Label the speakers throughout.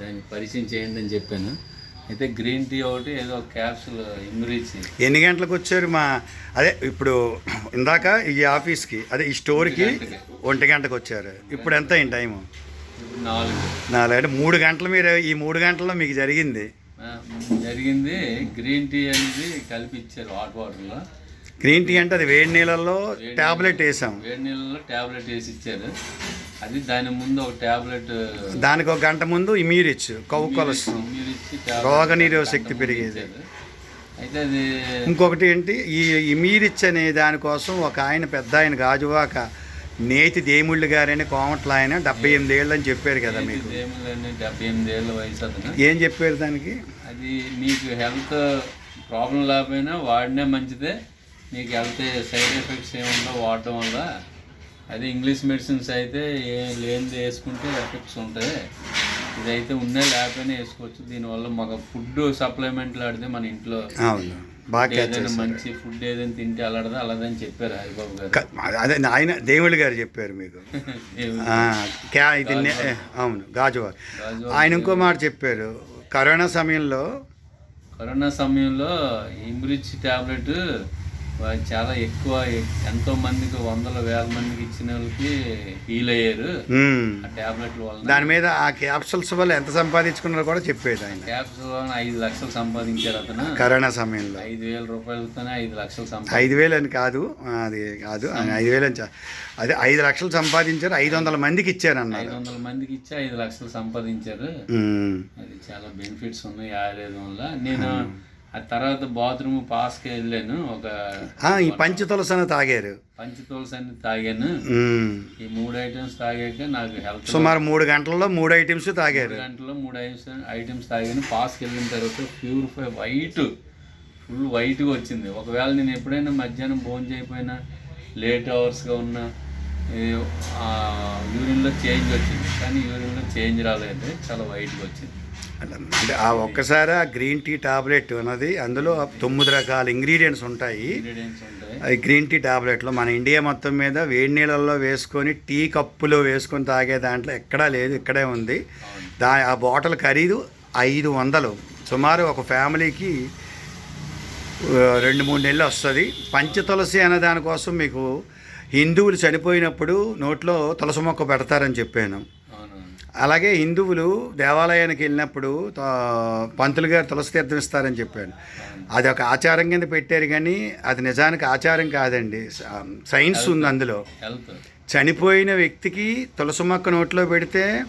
Speaker 1: దాన్ని పరిచయం చేయండి అని చెప్పాను. అయితే గ్రీన్ టీ ఒకటి ఏదో క్యాప్సుల్ ఇమ్రిచి
Speaker 2: ఎన్ని గంటలకు వచ్చారు మా అదే ఇప్పుడు ఇందాక ఈ ఆఫీస్కి అదే ఈ స్టోర్కి ఒంటి గంటకు. వచ్చారు. ఇప్పుడు ఎంత అయింది టైము?
Speaker 1: నాలుగు.
Speaker 2: నాలుగు. అంటే మూడు గంటలు మీరు ఈ మూడు గంటల్లో మీకు జరిగింది.
Speaker 1: జరిగింది. గ్రీన్ టీ అనేది కలిపి ఇచ్చారు హాట్ వాటర్లో.
Speaker 2: గ్రీన్ టీ అంటే అది వేడి నీళ్ళల్లో ట్యాబ్లెట్ వేసాం.
Speaker 1: వేడి నీళ్ళలో ట్యాబ్లెట్ వేసి ఇచ్చారు. అది దాని ముందు ఒక ట్యాబ్లెట్
Speaker 2: దానికి ఒక గంట ముందు ఇమీరిచ్ కొవ్వు కొలెస్ట్రాల్
Speaker 1: ఇమ్యూనిచ్చి
Speaker 2: రోగ నిరోధక శక్తి పెరిగేది.
Speaker 1: అయితే అది
Speaker 2: ఇంకొకటి ఏంటి? ఈ ఇమీరిచ్ అనే దానికోసం ఒక ఆయన పెద్ద ఆయన గాజువాక నేతి దేముళ్ళు గారని కోమట్ల ఆయన డెబ్బై ఎనిమిది ఏళ్ళు అని చెప్పారు కదా మీకు.
Speaker 1: డెబ్బై ఎనిమిది ఏళ్ళ వయసు అతను.
Speaker 2: ఏం చెప్పారు దానికి?
Speaker 1: అది మీకు హెల్త్ ప్రాబ్లం లేకపోయినా వాడినే మంచిదే మీకు హెల్త్ సైడ్ ఎఫెక్ట్స్ ఏముండవు వాడటం వల్ల. అదే ఇంగ్లీష్ మెడిసిన్స్ అయితే ఏ లేనిది వేసుకుంటే ఎఫెక్ట్స్ ఉంటాయి ఇదైతే ఉన్నే లేకపోయినా వేసుకోవచ్చు. దీనివల్ల మాకు ఫుడ్ సప్లిమెంట్లు ఆడితే మన ఇంట్లో ఏదైనా. మంచి ఫుడ్ ఏదైనా తింటే అలాడదా అలాదని చెప్పారు హరిబాబు గారు.
Speaker 2: అదే ఆయన దేవుళ్ళు గారు చెప్పారు మీకు.
Speaker 1: దేవుడు
Speaker 2: ఇది అవును గాజువాక
Speaker 1: రాజు
Speaker 2: ఆయన ఇంకో మాట చెప్పారు. కరోనా సమయంలో
Speaker 1: కరోనా సమయంలో ఇమ్రిచ్ టాబ్లెట్ చాలా ఎక్కువ ఎంతో మందికి వందల వేల మందికి ఇచ్చిన వాళ్ళకి హీల్ అయ్యారు ఆ టాబ్లెట్ల వలన.
Speaker 2: దాని మీద ఆ క్యాప్సూల్స్ వల్ల ఎంత సంపాదించుకున్నారో కూడా చెప్పేది ఆయన.
Speaker 1: క్యాప్స్ వలన ఐదు లక్షలు సంపాదించారు అతను.
Speaker 2: కరోనా సమయంలో.
Speaker 1: ఐదు వేల రూపాయలతోనే ఐదు లక్షలు సంపాదించారు.
Speaker 2: ఐదు వేలు అని కాదు అది కాదు ఐదు వేలు అని అదే ఐదు లక్షలు సంపాదించారు ఐదు వందల మందికి ఇచ్చారు అన్నారు
Speaker 1: ఐదు వందల మందికి ఇచ్చి ఐదు లక్షలు సంపాదించారు. అది చాలా బెనిఫిట్స్ ఉన్నాయి ఆయుర్వేదం వల్ల. నేను ఆ తర్వాత బాత్రూమ్ పాస్కి వెళ్ళాను ఒక
Speaker 2: ఈ పంచ తులసన తాగారు.
Speaker 1: పంచతులసి అని తాగాను. ఈ మూడు ఐటమ్స్ తాగాక నాకు హెల్త్
Speaker 2: సుమారు మూడు గంటల్లో మూడు ఐటమ్స్ తాగారు.
Speaker 1: గంటలో మూడు ఐటమ్స్ ఐటమ్స్ తాగాను. పాస్కి వెళ్ళిన తర్వాత ప్యూరిఫై వైట్ ఫుల్ వైట్గా వచ్చింది. ఒకవేళ నేను ఎప్పుడైనా మధ్యాహ్నం భోజనం చేయకపోయినా లేట్ అవర్స్గా ఉన్నా యూరిన్లో చేంజ్ వచ్చింది. కానీ యూరిన్లో చేంజ్ రాలేదు చాలా వైట్గా వచ్చింది.
Speaker 2: అంటే ఆ ఒక్కసారి ఆ గ్రీన్ టీ టాబ్లెట్ అన్నది అందులో తొమ్మిది రకాల ఇంగ్రీడియంట్స్ ఉంటాయి. ఈ గ్రీన్ టీ టాబ్లెట్లో మన ఇండియా మొత్తం మీద వేడి నీళ్ళల్లో వేసుకొని టీ కప్పులో వేసుకొని తాగే దాంట్లో ఎక్కడా లేదు ఇక్కడే ఉంది. దా ఆ బాటిల్ ఖరీదు ఐదు వందలు. సుమారు ఒక ఫ్యామిలీకి రెండు మూడు నెలలు వస్తుంది. పంచతులసి అనే దానికోసం మీకు హిందువులు చనిపోయినప్పుడు నోట్లో తులసి మొక్క పెడతారని చెప్పాను. అలాగే హిందువులు దేవాలయానికి వెళ్ళినప్పుడు పంతులు గారు తులసి తీర్థం ఇస్తారని చెప్పాను అది ఒక ఆచారం కింద పెట్టారు కానీ అది నిజానికి ఆచారం కాదండి. సైన్స్ ఉంది అందులో. చనిపోయిన వ్యక్తికి తులసి మొక్క నోట్లో పెడితే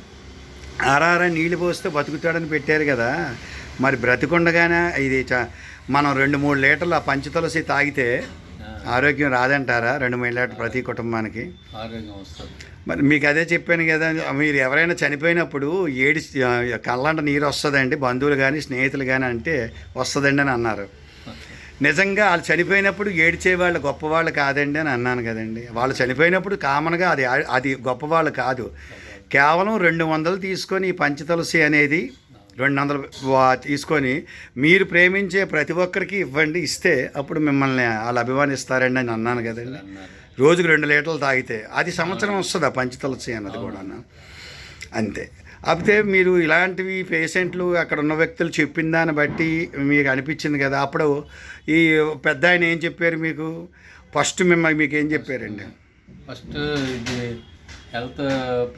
Speaker 2: ఆరారా నీళ్ళు పోస్తే బతుకుతాడని పెట్టారు కదా. మరి బ్రతికుండగానే ఇది చ- మనం రెండు మూడు లీటర్లు ఆ పంచ తులసి తాగితే ఆరోగ్యం రాదంటారా? రెండు మూడు లీటర్లు ప్రతి కుటుంబానికి.
Speaker 1: ఆరోగ్యం వస్తుంది.
Speaker 2: మరి మీకు అదే చెప్పాను కదా మీరు ఎవరైనా చనిపోయినప్పుడు ఏడి కళ్ళంట నీరు వస్తుందండి బంధువులు కానీ స్నేహితులు కానీ అంటే వస్తుందండి అని అన్నారు. నిజంగా వాళ్ళు చనిపోయినప్పుడు ఏడిచే వాళ్ళు గొప్పవాళ్ళు కాదండి అని అన్నాను కదండి. వాళ్ళు చనిపోయినప్పుడు కామన్గా అది అది గొప్పవాళ్ళు కాదు. కేవలం రెండు వందలు తీసుకొని ఈ పంచతులసి అనేది రెండు వందలు వా- తీసుకొని మీరు ప్రేమించే ప్రతి ఒక్కరికి ఇవ్వండి ఇస్తే అప్పుడు మిమ్మల్ని వాళ్ళు అభిమానిస్తారండి అని అన్నాను కదండి. రోజుకు రెండు లీటర్లు తాగితే అది సంవత్సరం వస్తుంది ఆ పంచతులసి అన్నది కూడా? అంతే. కాకపోతే మీరు ఇలాంటివి పేషెంట్లు అక్కడ ఉన్న వ్యక్తులు చెప్పిన దాన్ని బట్టి మీకు అనిపించింది కదా అప్పుడు ఈ పెద్ద ఆయన ఏం చెప్పారు మీకు? ఫస్ట్ మిమ్మల్ని మీకు ఏం చెప్పారండి?
Speaker 1: ఫస్ట్ ఇది హెల్త్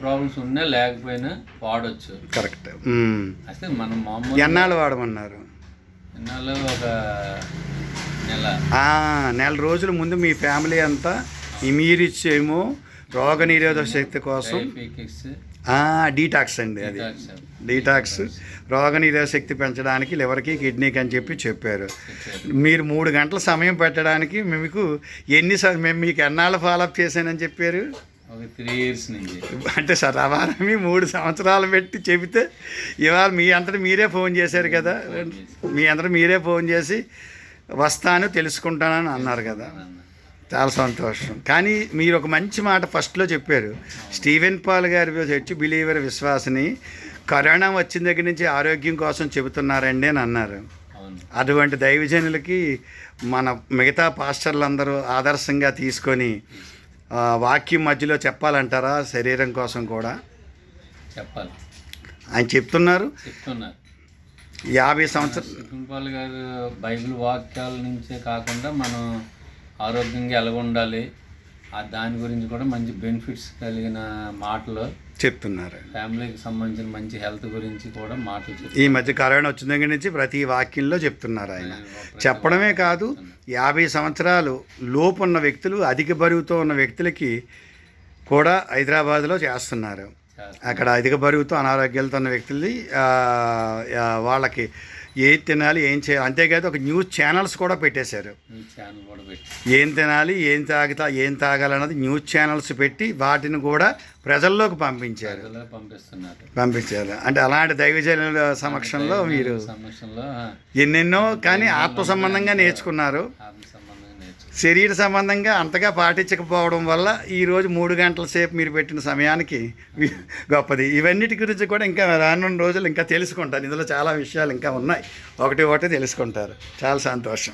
Speaker 1: ప్రాబ్లమ్స్ ఉన్నా లేకపోయినా వాడచ్చు.
Speaker 2: కరెక్ట్.
Speaker 1: అయితే మనం మామూలు
Speaker 2: ఎన్నాళ్ళు వాడమన్నారు?
Speaker 1: ఎన్నాళ్ళు ఒక నెల.
Speaker 2: నెల రోజుల ముందు మీ ఫ్యామిలీ అంతా ఇమీరిచ్చేమో రోగ నిరోధక శక్తి కోసం డీటాక్స్ అండి అది. డీటాక్స్. రోగ నిరోధక శక్తి పెంచడానికి లివర్కి కిడ్నీకి అని చెప్పి చెప్పారు. మీరు మూడు గంటల సమయం పెట్టడానికి మీకు ఎన్ని స- మేము మీకు ఎన్నాళ్ళు ఫాలోఅప్ చేశానని చెప్పారు?
Speaker 1: ఒక త్రీ ఇయర్స్ నుంచి.
Speaker 2: అంటే సార్ రవాణా మూడు సంవత్సరాలు పెట్టి చెబితే ఇవాళ మీ అంతటి మీరే ఫోన్ చేశారు కదా. మీ అంతటి మీరే ఫోన్ చేసి వస్తాను తెలుసుకుంటానని అన్నారు కదా. చాలా సంతోషం. కానీ మీరు ఒక మంచి మాట ఫస్ట్లో చెప్పారు. స్టీవెన్ పాల్ గారి చర్చ్ బిలీవర్ విశ్వాసని కరోనా వచ్చిన దగ్గర నుంచి ఆరోగ్యం కోసం చెబుతున్నారండి అని అన్నారు. అటువంటి దైవజనులకి మన మిగతా పాస్టర్లందరూ ఆదర్శంగా తీసుకొని వాక్యం మధ్యలో చెప్పాలంటారా శరీరం కోసం కూడా?
Speaker 1: చెప్పాలి.
Speaker 2: ఆయన చెప్తున్నారు.
Speaker 1: చెప్తున్నారు.
Speaker 2: యాభై సంవత్సరాలు
Speaker 1: గారు బైబిల్ వాక్యాల నుంచే కాకుండా మనం ఆరోగ్యంగా ఎలా ఉండాలి ఆ దాని గురించి కూడా మంచి బెనిఫిట్స్ కలిగిన మాటలు.
Speaker 2: చెప్తున్నారు
Speaker 1: ఫ్యామిలీకి సంబంధించిన మంచి హెల్త్ గురించి కూడా మాటలు
Speaker 2: ఈ మధ్య కరోనా వచ్చిన దగ్గర నుంచి ప్రతి వాక్యంలో చెప్తున్నారు ఆయన. చెప్పడమే కాదు యాభై సంవత్సరాలు లోపు ఉన్న వ్యక్తులు అధిక బరువుతో ఉన్న వ్యక్తులకి కూడా హైదరాబాద్లో చేస్తున్నారు. అక్కడ అధిక బరువుతో అనారోగ్యాలతో ఉన్న ఆ, వాళ్ళకి ఏం తినాలి ఏం చేయాలి అంతేకాదు ఒక న్యూస్ ఛానల్స్ కూడా పెట్టేశారు. ఏం తినాలి ఏం తాగుతా ఏం తాగాలన్నది న్యూస్ ఛానల్స్ పెట్టి వాటిని కూడా ప్రజల్లోకి పంపించారు. పంపించారు. అంటే అలాంటి దైవజనుల సమక్షంలో మీరు ఎన్నెన్నో కానీ ఆత్మ సంబంధంగా నేర్చుకున్నారు. శరీర సంబంధంగా అంతగా పాటించకపోవడం వల్ల ఈరోజు మూడు గంటల సేపు మీరు పెట్టిన సమయానికి గొప్పది. ఇవన్నిటి గురించి కూడా ఇంకా రానున్న రోజులు ఇంకా తెలుసుకుంటారు. ఇందులో చాలా విషయాలు ఇంకా ఉన్నాయి. ఒకటి ఒకటి తెలుసుకుంటారు. చాలా సంతోషం.